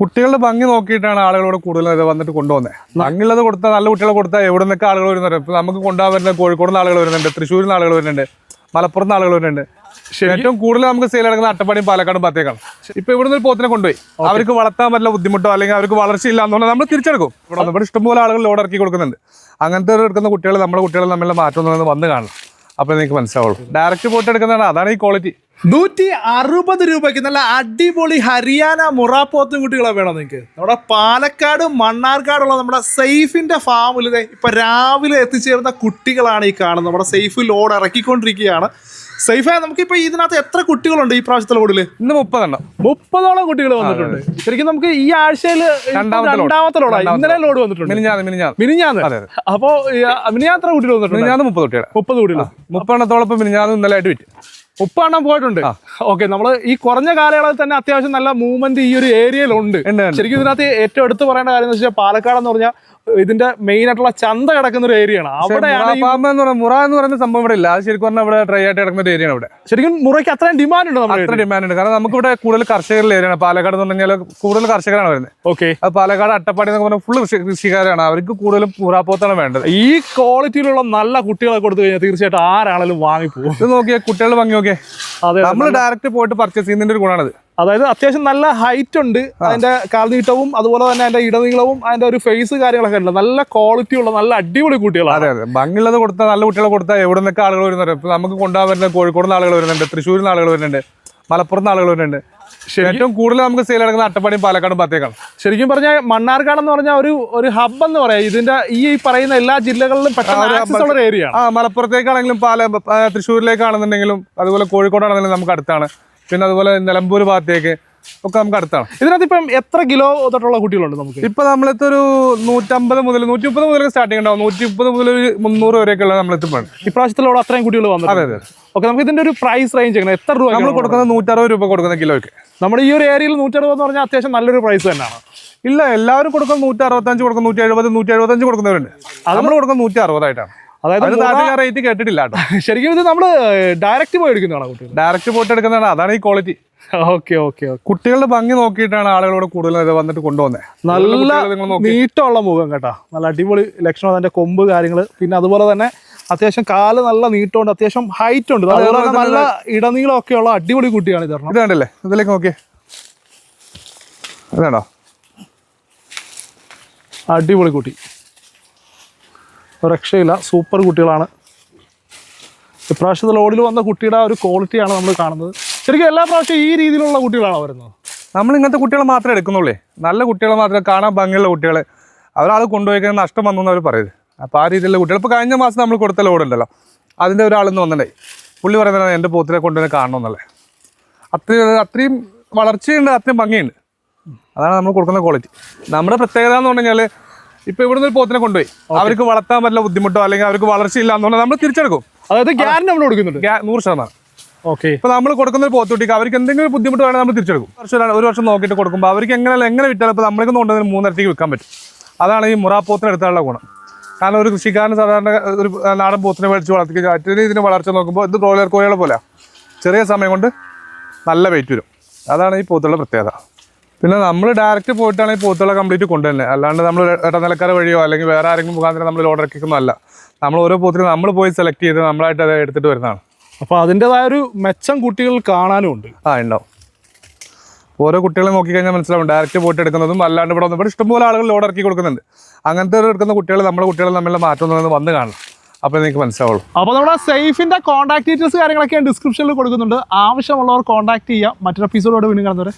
കുട്ടികളുടെ ഭംഗി നോക്കിയിട്ടാണ് ആളുകളോട് കൂടുതൽ ഇത് വന്നിട്ട് കൊണ്ടുവന്നത് ഭംഗിയുള്ളത് കൊടുത്താൽ നല്ല കുട്ടികളെ കൊടുത്താൽ എവിടെ നിന്നൊക്കെ ആളുകൾ വരുന്നുണ്ട് ഇപ്പൊ നമുക്ക് കൊണ്ടുപോകാൻ വരുന്ന കോഴിക്കോട് നിന്ന് ആളുകൾ വരുന്നുണ്ട് തൃശ്ശൂരിൽ നിന്ന് ആളുകൾ വരുന്നുണ്ട് മലപ്പുറത്ത് നിന്ന് ആളുകൾ വരുന്നുണ്ട്. ഏറ്റവും കൂടുതൽ നമുക്ക് സെയിൽ നടക്കുന്ന അട്ടപ്പാടിയും പാലക്കാടും പത്തേക്കാണ്. ഇപ്പൊ ഇവിടുന്ന് ഒരു പോത്തിനെ കൊണ്ടുപോയി. അവർക്ക് വളർത്താൻ പറ്റില്ല ബുദ്ധിമുട്ടോ അല്ലെങ്കിൽ അവർക്ക് വളർച്ചയില്ല എന്നുള്ളത് നമ്മൾ തിരിച്ചെടുക്കും. ഇവിടെ നമ്മുടെ ഇഷ്ടംപോലെ ആളുകൾ ലോഡ് ഇറക്കി കൊടുക്കുന്നുണ്ട്. അങ്ങനത്തെ ഒരു എടുക്കുന്ന കുട്ടികൾ നമ്മുടെ കുട്ടികൾ തമ്മിലുള്ള മാറ്റം എന്ന് വന്ന് കാണണം. അപ്പോൾ നിങ്ങൾക്ക് മനസ്സിലാവുള്ളൂ. ഡയറക്റ്റ് പോയിട്ട് എടുക്കുന്നതാണ് അതാണ് ഈ ക്വാളിറ്റി നൂറ്റി അറുപത് രൂപയ്ക്ക് നല്ല അടിപൊളി ഹരിയാന മുറാപ്പോത്തും കുട്ടികളെ വേണം നിങ്ങൾക്ക് നമ്മുടെ പാലക്കാട് മണ്ണാർക്കാടുള്ള നമ്മുടെ സെയ്ഫിന്റെ ഫാമിൽ ഇപ്പൊ രാവിലെ എത്തിച്ചേർന്ന കുട്ടികളാണ് ഈ കാണുന്നത്. നമ്മുടെ സെയ്ഫ് ലോഡ് ഇറക്കിക്കൊണ്ടിരിക്കുകയാണ്. നമുക്ക് നമുക്കിപ്പോ ഇതിനകത്ത് എത്ര കുട്ടികളുണ്ട് ഈ പ്രാവശ്യത്തെ ലോഡിൽ ഇന്ന് മുപ്പതെണ്ണം. മുപ്പതോളം കുട്ടികൾ വന്നിട്ടുണ്ട്. ശരിക്കും നമുക്ക് ഈ ആഴ്ചയിൽ രണ്ടാമത്തെ ലോഡാണ് ഇന്നലെ ലോഡ്. വന്നിട്ടുണ്ട്. മിനിഞ്ഞാന്ന് മിനിഞ്ഞാന്ന്. മിനിഞ്ഞാത്ര കുട്ടികൾ വന്നിട്ടുണ്ട്? മിനിഞ്ഞാന്ന് മുപ്പത് കുട്ടികളാണ് മുപ്പത് കുട്ടികൾ മുപ്പതെണ്ണത്തോളം ഇപ്പം മിനിഞ്ഞാന്ന് ഇന്നലെ ആയിട്ട് വിറ്റ്. ഉപ്പെണ്ണം പോയിട്ടുണ്ട്? ഓക്കെ നമ്മൾ ഈ കുറഞ്ഞ കാലയളവിൽ തന്നെ അത്യാവശ്യം നല്ല മൂവ്മെന്റ് ഈ ഒരു ഏരിയയിലുണ്ട്. ശരിക്കും ഇതിനകത്ത് ഏറ്റവും എടുത്തു പറയേണ്ട കാര്യം എന്ന് വെച്ചാൽ പാലക്കാട് എന്ന് പറഞ്ഞാൽ ഇതിന്റെ മെയിൻ ആയിട്ടുള്ള ചന്ത കിടക്കുന്ന ഒരു അവിടെയാണ് പാമ്പ് എന്ന് പറയുന്നത് മുറ എന്ന് പറയുന്ന സംഭവം ഇവിടെ ഇല്ല. അത് ശരിക്കും പറഞ്ഞാൽ ഇവിടെ ഡ്രൈ ആയിട്ട് കിടക്കുന്ന ഒരു ഏരിയയാണ് ഇവിടെ. ശരിക്കും മുറയ്ക്ക് അത്രയും ഡിമാൻഡ് ഉണ്ട് നമ്മുടെ അത്ര ഡിമാൻഡ് ഉണ്ട്. കാരണം നമുക്ക് ഇവിടെ കൂടുതൽ കർഷകരുടെ ഏരിയ പാലക്കാട് എന്ന് പറഞ്ഞാൽ കൂടുതൽ കർഷകരാണ് വരുന്നത്. ഓക്കെ. പാലക്കാട് അട്ടപ്പാടി എന്നൊക്കെ പറഞ്ഞാൽ ഫുള്ള് കൃഷിക്കാരാണ്. അവർക്ക് കൂടുതലും മുറാപ്പോത്താണ് വേണ്ടത്. ഈ ക്വാളിറ്റിയിലുള്ള നല്ല കുട്ടികളെ കൊടുത്തു കഴിഞ്ഞാൽ തീർച്ചയായിട്ടും ആരാണെങ്കിലും വാങ്ങിപ്പോകും. ഇത് നോക്കിയാൽ കുട്ടികളുടെ ഭംഗി നോക്കിയേ നമ്മൾ ഡയറക്റ്റ് പോയിട്ട് പർച്ചേസ് ചെയ്യുന്നതിന്റെ ഒരു ഗുണമാണിത് അതായത് അത്യാവശ്യം നല്ല ഹൈറ്റ് ഉണ്ട്. അതിന്റെ കാൽനീട്ടവും അതുപോലെ തന്നെ അതിന്റെ ഇടനീളവും അതിന്റെ ഒരു ഫേസ് കാര്യങ്ങളൊക്കെ ഉണ്ട്. നല്ല ക്വാളിറ്റി ഉള്ള നല്ല അടിപൊളി കുട്ടികളാണ്. അതെ അതെ. ഭംഗിയുള്ളത് കൊടുത്താൽ നല്ല കുട്ടികളെ കൊടുത്താൽ എവിടെ നിന്നൊക്കെ ആളുകൾ വരുന്നുണ്ട്. ഇപ്പൊ നമുക്ക് കൊണ്ടുപോകാൻ വരുന്ന കോഴിക്കോട് നിന്ന് ആളുകൾ വരുന്നുണ്ട് തൃശ്ശൂരിൽ നിന്ന് ആളുകൾ വരുന്നുണ്ട് മലപ്പുറത്ത് നിന്ന് ആളുകൾ വരുന്നുണ്ട്. ഏറ്റവും കൂടുതൽ നമുക്ക് സെയിൽ നടക്കുന്ന അട്ടപ്പാടിയും പാലക്കാടും പാത്തേക്കാണ് ശരിക്കും പറഞ്ഞാൽ മണ്ണാർക്കാട് എന്ന് പറഞ്ഞാൽ ഒരു ഒരു ഹബ് എന്ന് പറയാം. ഇതിന്റെ ഈ പറയുന്ന എല്ലാ ജില്ലകളിലും പെട്ടെന്ന് ഏരിയ ആ മലപ്പുറത്തേക്കാണെങ്കിലും പാല തൃശ്ശൂരിലേക്കാണെന്നുണ്ടെങ്കിലും അതുപോലെ കോഴിക്കോടാണെന്നുണ്ടെങ്കിലും നമുക്ക് അടുത്താണ്. പിന്നെ അതുപോലെ നിലമ്പൂർ ഭാഗത്തേക്ക് ഒക്കെ നമുക്ക് അടുത്താണ്. ഇതിനകത്ത് ഇപ്പം എത്ര കിലോ തൊട്ടുള്ള കുട്ടികളുണ്ട് നമുക്ക്? ഇപ്പൊ നമ്മളിത് ഒരു നൂറ്റമ്പത് മുതൽ നൂറ്റി മുപ്പത് മുതൽ സ്റ്റാർട്ടിംഗ് ഉണ്ടാവും. നൂറ്റി മുപ്പത് മുതൽ മുന്നൂറ് വരെയൊക്കെയുള്ള നമ്മളെത്തിപ്പോണ് ഇപ്രാവശ്യത്തിലുള്ള അത്രയും കുട്ടികൾ വന്നു അതെ അതെ ഓക്കെ നമുക്ക് ഇതിന്റെ ഒരു പ്രൈസ് റേഞ്ച് എങ്ങനെ? എത്ര രൂപ നമ്മൾ കൊടുക്കുന്നത് നൂറ്ററുപത് രൂപ കൊടുക്കുന്ന കിലോയ്ക്ക്. നമ്മുടെ ഈ ഒരു ഏരിയയിൽ നൂറ്ററുപത് എന്ന് പറഞ്ഞാൽ അത്യാവശ്യം നല്ലൊരു പ്രൈസ് തന്നെയാണ്. ഇല്ല എല്ലാവരും കൊടുക്കുന്ന നൂറ്റി അറുപത്തഞ്ച് കൊടുക്കുന്ന നൂറ്റി എഴുപത് നൂറ്റി എഴുപത്തഞ്ച് കൊടുക്കുന്നവരുണ്ട്. അത് നമ്മൾ കൊടുക്കുന്ന നൂറ്റി അറുപതായിട്ടാണ് അതായത് ഒരു താഴെ റേറ്റ് കേട്ടിട്ടില്ല കേട്ടോ. ശരിക്കും ഇത് നമ്മൾ ഡയറക്റ്റ് പോയി എടുക്കുന്നതാണ് കുട്ടികൾ ഡയറക്റ്റ് പോയിട്ട് എടുക്കുന്നതാണ്. അതാണ് ഈ ക്വാളിറ്റി ഓക്കെ ഓക്കെ കുട്ടികളുടെ ഭംഗി നോക്കിയിട്ടാണ് ആളുകളോട് കൂടുതൽ വന്നിട്ട് കൊണ്ടുവന്നത് നല്ല നീട്ടമുള്ള മുഖം കേട്ടോ. നല്ല അടിപൊളി ലക്ഷണം അതിന്റെ കൊമ്പ് കാര്യങ്ങൾ പിന്നെ അതുപോലെ തന്നെ അത്യാവശ്യം കാൽ നല്ല നീട്ടമുണ്ട് അത്യാവശ്യം ഹൈറ്റ് ഉണ്ട്. നല്ല ഇടനീളം ഒക്കെ ഇടനീളമൊക്കെ ഉള്ള അടിപൊളി കുട്ടിയാണ് ഇത് ഇതാണ്ടല്ലേ ഇതിലേക്ക് നോക്കിയേ അതാണോ അടിപൊളി കുട്ടി. രക്ഷയില്ല. സൂപ്പർ കുട്ടികളാണ്. ഇപ്രാവശ്യത്തെ ലോഡിൽ വന്ന കുട്ടിയുടെ ആ ഒരു ക്വാളിറ്റിയാണ് നമ്മൾ കാണുന്നത്. ശരിക്കും എല്ലാ പ്രാവശ്യം ഈ രീതിയിലുള്ള കുട്ടികളാണോ വരുന്നത്? നമ്മൾ ഇങ്ങനത്തെ കുട്ടികളെ മാത്രമേ എടുക്കുന്നുള്ളേ. നല്ല കുട്ടികളെ മാത്രമേ കാണാൻ ഭംഗിയുള്ള കുട്ടികൾ അവരാൾ കൊണ്ടുപോയി കഴിഞ്ഞാൽ നഷ്ടം വന്നു അവർ പറയുന്നത് അപ്പോൾ ആ രീതിയിലുള്ള കുട്ടികൾ ഇപ്പോൾ കഴിഞ്ഞ മാസം നമ്മൾ കൊടുത്ത ലോഡുണ്ടല്ലോ അതിന്റെ ഒരാളെന്ന് വന്നിട്ടേ പുള്ളി പറയുന്നത് എന്റെ പോത്തിനെ കൊണ്ടുവന്ന് കാണണമെന്നല്ലേ അത്രയും അത്രയും വളർച്ചയുണ്ട് അത്രയും ഭംഗിയുണ്ട്. അതാണ് നമ്മൾ കൊടുക്കുന്ന ക്വാളിറ്റി നമ്മുടെ പ്രത്യേകത എന്ന് പറഞ്ഞാൽ ഇപ്പോൾ ഇവിടുന്ന് ഒരു പോത്തിനെ കൊണ്ടുപോയി. അവർക്ക് വളർത്താൻ പറ്റില്ല ബുദ്ധിമുട്ടോ അല്ലെങ്കിൽ അവർക്ക് വളർച്ചയില്ല എന്ന് പറഞ്ഞാൽ നമ്മൾ തിരിച്ചെടുക്കും. അതായത് ഗ്യാരണ്ടി നമ്മൾ കൊടുക്കുന്നുണ്ട്. നൂറ് ശതമാനം. ഓക്കെ. ഇപ്പൊ നമ്മൾ കൊടുക്കുന്ന ഒരു പോത്തുട്ടിക്ക് അവർക്ക് എന്തെങ്കിലും ബുദ്ധിമുട്ട് വേണമെങ്കിൽ നമ്മൾ തിരിച്ചെടുക്കും. വർഷം ഒരു- വർഷം നോക്കിയിട്ട് കൊടുക്കുമ്പോൾ അവർക്ക് എങ്ങനെ എങ്ങനെ വിറ്റാലും ഇപ്പോൾ നമ്മൾക്ക് കൊണ്ടുവന്ന് മൂന്നരത്തേക്ക് വിൽക്കാൻ പറ്റും. അതാണ് ഈ മുറാ പോത്തിന് എടുത്താലുള്ള ഗുണം. കാരണം ഒരു കൃഷിക്കാരൻ സാധാരണ ഒരു നാടൻ പോത്തിനെ മേടിച്ച് വളർത്തി മറ്റൊരു ഇതിന് വളർച്ച നോക്കുമ്പോൾ ഇത് ബ്രോയിലർ കോഴികളെ പോലെ ചെറിയ സമയം കൊണ്ട് നല്ല വെയിറ്റ് വരും. അതാണ് ഈ പോത്തുള്ള പ്രത്യേകത. പിന്നെ നമ്മൾ ഡയറക്റ്റ് പോയിട്ടാണ് ഈ പോത്തുള്ള കംപ്ലീറ്റ് കൊണ്ടുവരുന്നത്. അല്ലാണ്ട് നമ്മൾ ഇടനിലക്കാര വഴിയോ അല്ലെങ്കിൽ വേറെ ആരെങ്കിലും മുഖാന്തരം നമ്മൾ ഓർഡർ ഇറക്കിക്കുന്നതല്ല. നമ്മൾ ഓരോ പോത്തിനും നമ്മൾ പോയി സെലക്ട് ചെയ്ത് നമ്മളായിട്ട് അത് എടുത്തിട്ട് വരുന്നതാണ്. അപ്പോൾ അതിന്റെതായ ഒരു മെച്ചം കുട്ടികൾ കാണാനും ഉണ്ട്. ആ ഉണ്ടാവും. ഓരോ കുട്ടികളെ നോക്കിക്കഴിഞ്ഞാൽ മനസ്സിലാവും. ഡയറക്റ്റ് പോയിട്ട് എടുക്കുന്നതും അല്ലാണ്ട് ഇവിടെ ഇവിടെ ഇഷ്ടംപോലെ ആളുകൾ ലോഡ് ഇറക്കി കൊടുക്കുന്നുണ്ട്. അങ്ങനത്തെ ഒരു എടുക്കുന്ന കുട്ടികൾ നമ്മുടെ കുട്ടികൾ തമ്മിലുള്ള മാറ്റം എന്നുള്ളത് വന്ന് കാണണം. അപ്പോൾ നിങ്ങൾക്ക് മനസ്സിലാവുള്ളൂ. അപ്പോൾ നമ്മുടെ സേഫിന്റെ കോൺടാക്ട് ഡീറ്റെയിൽസ് കാര്യങ്ങളൊക്കെ ഡിസ്ക്രിപ്ഷനിൽ കൊടുക്കുന്നുണ്ട്. ആവശ്യമുള്ളവർ കോൺടാക്ട് ചെയ്യാം. മറ്റൊരു എപ്പിസോഡോട് വീണ്ടും കാണുന്നവരെ.